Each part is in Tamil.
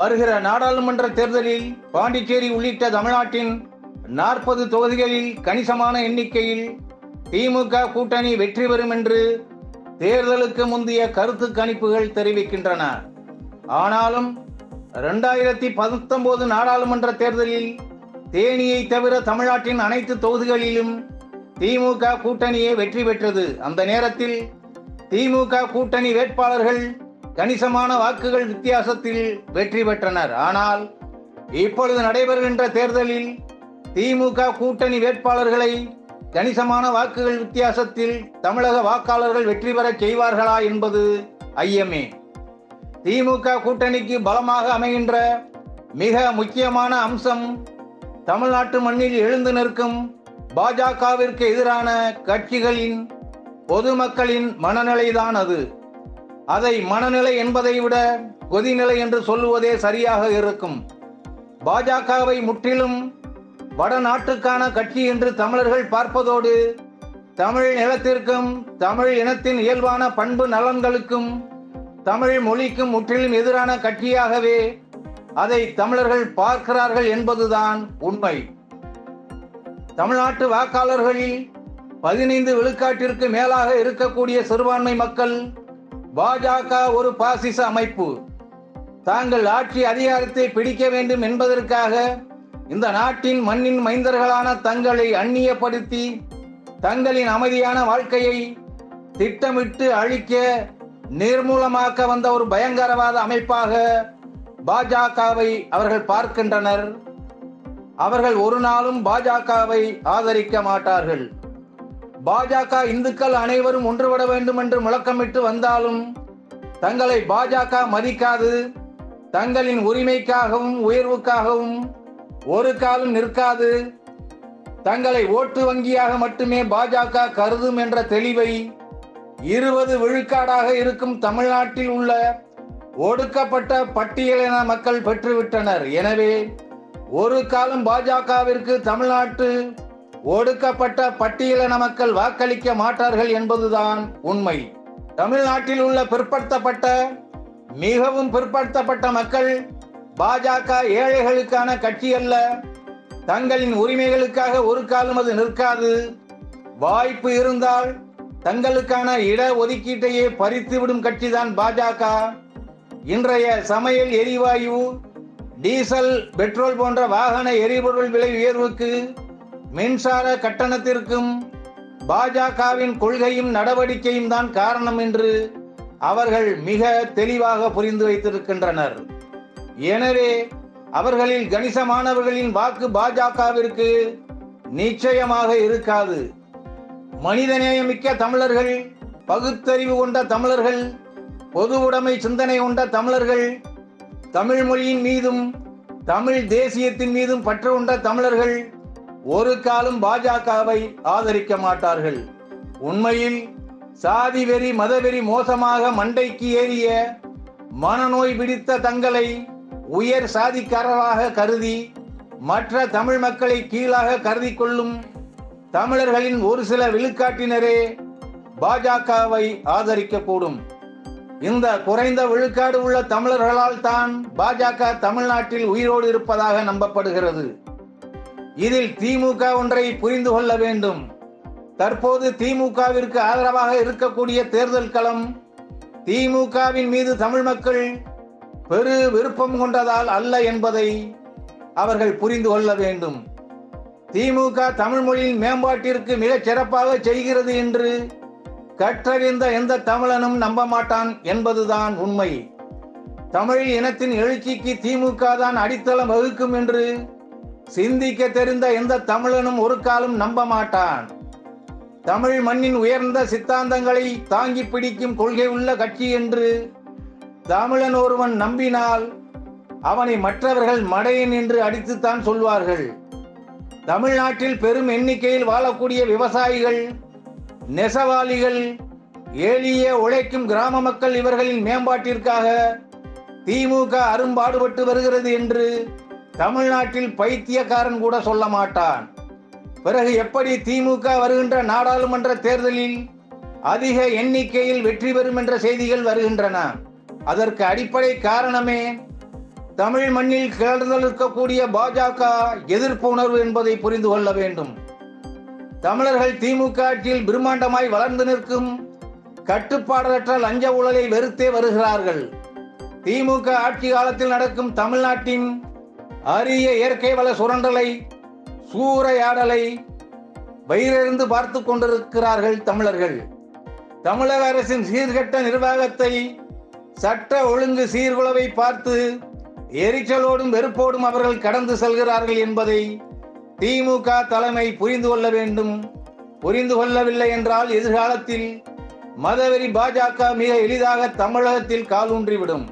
வருகிற நாடாளுமன்ற தேர்தலில் பாண்டிச்சேரி உள்ளிட்ட தமிழ்நாட்டின் நாற்பது தொகுதிகளில் கணிசமான எண்ணிக்கையில் திமுக கூட்டணி வெற்றி பெறும் என்று தேர்தலுக்கு முந்தைய கருத்து கணிப்புகள் தெரிவிக்கின்றன. ஆனாலும் இரண்டாயிரத்தி பத்தொன்பது நாடாளுமன்ற தேர்தலில் தேனியை தவிர தமிழ்நாட்டின் அனைத்து தொகுதிகளிலும் திமுக கூட்டணியே வெற்றி பெற்றது. அந்த நேரத்தில் திமுக கூட்டணி வேட்பாளர்கள் கணிசமான வாக்குகள் வித்தியாசத்தில் வெற்றி பெற்றனர். ஆனால் இப்பொழுது நடைபெறுகின்ற தேர்தலில் திமுக கூட்டணி வேட்பாளர்களை கணிசமான வாக்குகள் வித்தியாசத்தில் தமிழக வாக்காளர்கள் வெற்றி பெறச் செய்வார்களா என்பது ஐயமே. திமுக கூட்டணிக்கு பலமாக அமைகின்ற மிக முக்கியமான அம்சம் தமிழ்நாட்டு மண்ணில் எழுந்து நிற்கும் பாஜகவிற்கு எதிரான கட்சிகளின் பொதுமக்களின் மனநிலைதான் அது. அதை மனநிலை என்பதை விட கொதிநிலை என்று சொல்லுவதே சரியாக இருக்கும். பாஜகவை முற்றிலும் வடநாட்டுக்கான கட்சி என்று தமிழர்கள் பார்ப்பதோடு தமிழ் நிலத்திற்கும் தமிழ் இனத்தின் இயல்பான பண்பு நலன்களுக்கும் தமிழ் மொழிக்கும் முற்றிலும் எதிரான கட்சியாகவே அதை தமிழர்கள் பார்க்கிறார்கள் என்பதுதான் உண்மை. தமிழ்நாட்டு வாக்காளர்களில் பதினைந்து விழுக்காட்டிற்கு மேலாக இருக்கக்கூடிய சிறுபான்மை மக்கள் பாஜக ஒரு பாசிச அமைப்பு. தாங்கள் ஆட்சி அதிகாரத்தை பிடிக்க வேண்டும் என்பதற்காக இந்த நாட்டின் மண்ணின் மைந்தர்களான தங்களை அந்நியப்படுத்தி தங்களின் அமைதியான வாழ்க்கையை திட்டமிட்டு அழிக்க நிர்மூலமாக்க வந்த ஒரு பயங்கரவாத அமைப்பாக பாஜகவை அவர்கள் பார்க்கின்றனர். அவர்கள் ஒரு நாளும் பாஜகவை ஆதரிக்க மாட்டார்கள். பாஜக இந்துக்கள் அனைவரும் ஒன்றுபட வேண்டும் என்று முழக்கமிட்டு வந்தாலும் தங்களை பாஜக மதிக்காது. தங்களின் உரிமைக்காகவும் உயர்வுக்காகவும் ஒரு காலம் நிற்காது. தங்களை ஓட்டு வங்கியாக மட்டுமே பாஜக கருதும் என்ற தெளிவை இருபது விழுக்காடாக இருக்கும் தமிழ்நாட்டில் உள்ள ஒடுக்கப்பட்ட பட்டியலின மக்கள் பெற்றுவிட்டனர். எனவே ஒரு காலம் பாஜகவிற்கு தமிழ்நாட்டு ஒடுக்கப்பட்ட பட்டியலின மக்கள் வாக்களிக்க மாட்டார்கள் என்பதுதான் உண்மை. தமிழ்நாட்டில் உள்ள பிற்படுத்தப்பட்ட மிகவும் பிற்படுத்தப்பட்ட மக்கள் பாஜக ஏழைகளுக்கான கட்சி அல்ல. தங்களின் உரிமைகளுக்காக ஒரு காலம் அது நிற்காது. வாய்ப்பு இருந்தால் தங்களுக்கான இட ஒதுக்கீட்டையே பறித்துவிடும் கட்சிதான் பாஜக. இன்றைய சமையல் எரிவாயு டீசல் பெட்ரோல் போன்ற வாகன எரிபொருள் விலை உயர்வுக்கு மின்சார கட்டணத்திற்கும் பாஜகவின் கொள்கையும் நடவடிக்கையும் தான் காரணம் என்று அவர்கள் மிக தெளிவாக புரிந்து வைத்திருக்கின்றனர். எனவே அவர்களில் கணிசமானவர்களின் வாக்கு பாஜகவிற்கு நிச்சயமாக இருக்காது. மனிதநேயமிக்க தமிழர்கள் பகுத்தறிவு கொண்ட தமிழர்கள் பொது உடைமை சிந்தனை கொண்ட தமிழர்கள் தமிழ் மொழியின் மீதும் தமிழ் தேசியத்தின் மீதும் பற்று கொண்ட தமிழர்கள் ஒரு காலம் பாஜகவை ஆதரிக்க மாட்டார்கள். உண்மையில் சாதி வெறி மதவெறி மோசமாக மண்டைக்கு ஏறிய மனநோய் பிடித்த தங்களை உயர் சாதிக்காரராக கருதி மற்ற தமிழ் மக்களை கீழாக கருதி கொள்ளும் தமிழர்களின் ஒரு சில விழுக்காட்டினரே பாஜகவை ஆதரிக்கக்கூடும். இந்த குறைந்த விழுக்காடு உள்ள தமிழர்களால் தான் பாஜக தமிழ்நாட்டில் உயிரோடு இருப்பதாக நம்பப்படுகிறது. இதில் திமுக ஒன்றை புரிந்து கொள்ள வேண்டும். தற்போது திமுகவிற்கு ஆதரவாக இருக்கக்கூடிய தேர்தல் களம் திமுகவின் மீது தமிழ் மக்கள் பெரு விருப்பம் கொண்டதால் அல்ல என்பதை அவர்கள் புரிந்து கொள்ள வேண்டும். திமுக தமிழ் மொழியின் மேம்பாட்டிற்கு மிகச் சிறப்பாக செய்கிறது என்று கற்றறிந்த எந்த தமிழனும் நம்ப மாட்டான் என்பதுதான் உண்மை. தமிழ் இனத்தின் எழுச்சிக்கு திமுக தான் அடித்தளம் வகுக்கும் என்று சிந்திக்க தெரிந்த எந்த தமிழனும் ஒரு காலம் நம்ப மாட்டான். தமிழ் மண்ணின் உயர்ந்த சித்தாந்தங்களை தாங்கி பிடிக்கும் கொள்கை உள்ள கட்சி என்று தமிழன் ஒருவன் நம்பினால் அவனை மற்றவர்கள் மடையன் என்று அடித்துத்தான் சொல்வார்கள். தமிழ்நாட்டில் பெரும் எண்ணிக்கையில் வாழக்கூடிய விவசாயிகள் நெசவாளிகள் எளிய உழைக்கும் கிராம மக்கள் இவர்களின் மேம்பாட்டிற்காக திமுக அரும்பாடுபட்டு வருகிறது என்று தமிழ்நாட்டில் பைத்தியக்காரன் கூட சொல்ல மாட்டான். பிறகு எப்படி திமுக வருகின்ற நாடாளுமன்ற தேர்தலில் அதிக எண்ணிக்கையில் வெற்றி பெறும் என்ற செய்திகள் வருகின்றன? அதற்கு அடிப்படை காரணமே தமிழ் மண்ணில் கிளர்ந்தெழுக்கக்கூடிய பாஜக எதிர்ப்பு உணர்வு என்பதை புரிந்து கொள்ள வேண்டும். தமிழர்கள் திமுக ஆட்சியில் பிரம்மாண்டமாய் வளர்ந்து நிற்கும் கட்டுப்பாடற்ற லஞ்ச ஊழலை வெறுத்தே வருகிறார்கள். திமுக ஆட்சி காலத்தில் நடக்கும் தமிழ்நாட்டின் அரிய இயற்கை வள சுரண்டலை சூறையாடலை வயிறிருந்து பார்த்து கொண்டிருக்கிறார்கள் தமிழர்கள். தமிழக அரசின் சீர்கெட்ட நிர்வாகத்தை சட்ட ஒழுங்கு சீர்குலவை பார்த்து எரிச்சலோடும் வெறுப்போடும் அவர்கள் கடந்து செல்கிறார்கள் என்பதை திமுக தலைமை புரிந்து கொள்ள வேண்டும். புரிந்து கொள்ளவில்லை என்றால் எதிர்காலத்தில் மதவெறி பாஜக மிக எளிதாக தமிழகத்தில் காலூன்றிவிடும்.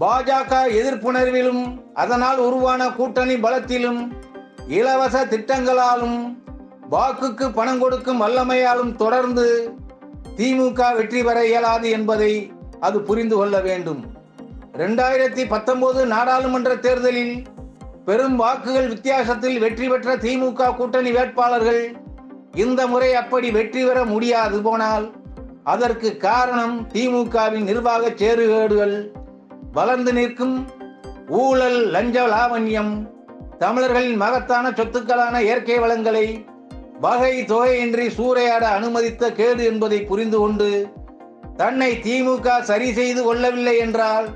பாஜக எதிர்ப்புணர்விலும் அதனால் உருவான கூட்டணி பலத்திலும் இலவச திட்டங்களாலும் வாக்குக்கு பணம் கொடுக்கும் வல்லமையாலும் தொடர்ந்து திமுக வெற்றி பெற இயலாது என்பதை அது புரிந்து கொள்ள வேண்டும். ரெண்டாயிரத்தி பத்தொன்பது நாடாளுமன்ற தேர்தலில் பெரும் வாக்குகள் வித்தியாசத்தில் வெற்றி பெற்ற திமுக கூட்டணி வேட்பாளர்கள் இந்த முறை அப்படி வெற்றி பெற முடியாது போனால் அதற்கு காரணம் திமுகவின் நிர்வாக சேறுகேடுகள் வளர்ந்து நிற்கும் ஊழல் லஞ்ச லாவண்யம் தமிழர்களின் மகத்தான சொத்துக்களான இயற்கை வளங்களை வகை தொகையின்றி சூறையாட அனுமதித்த கேடு என்பதை புரிந்து கொண்டு தன்னை திமுக சரி செய்து கொள்ளவில்லை என்றால்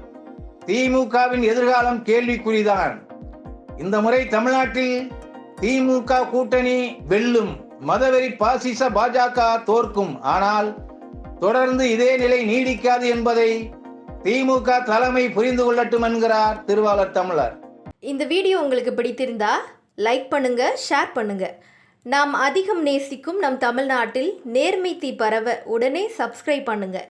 திமுகவின் எதிர்காலம் கேள்விக்குறிதான். இந்த முறை தமிழ்நாட்டில் திமுக கூட்டணி வெல்லும் மதவெறி பாசிச பாஜக தோற்கும். ஆனால் தொடர்ந்து இதே நிலை நீடிக்காது என்பதை திமுக தலைமை புரிந்து கொள்ளட்டும் என்கிறார் திருவாளர் தமிழர். இந்த வீடியோ உங்களுக்கு பிடித்திருந்தா லைக் பண்ணுங்க ஷேர் பண்ணுங்க. நாம் அதிகம் நேசிக்கும் நம் தமிழ்நாட்டில் நேர்மை தீ பரவ உடனே சப்ஸ்கிரைப் பண்ணுங்க.